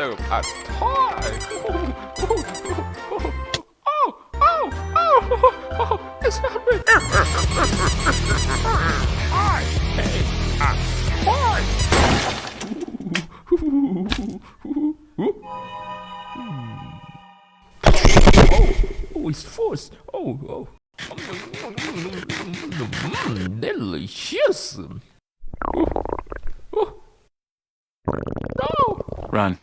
a toy. Oh, oh, oh, oh, it's happening. I a toy. Oh, Oh. Oh, it's force. Oh, oh. Mm, delicious. Oh, oh. No. Run.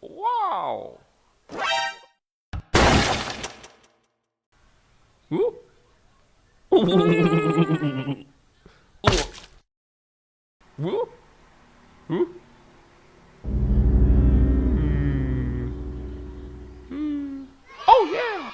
와우. 뭐? 응? Oh yeah!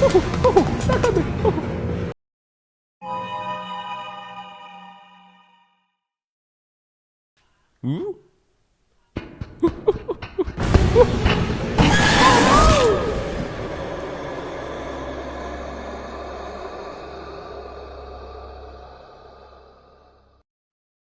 う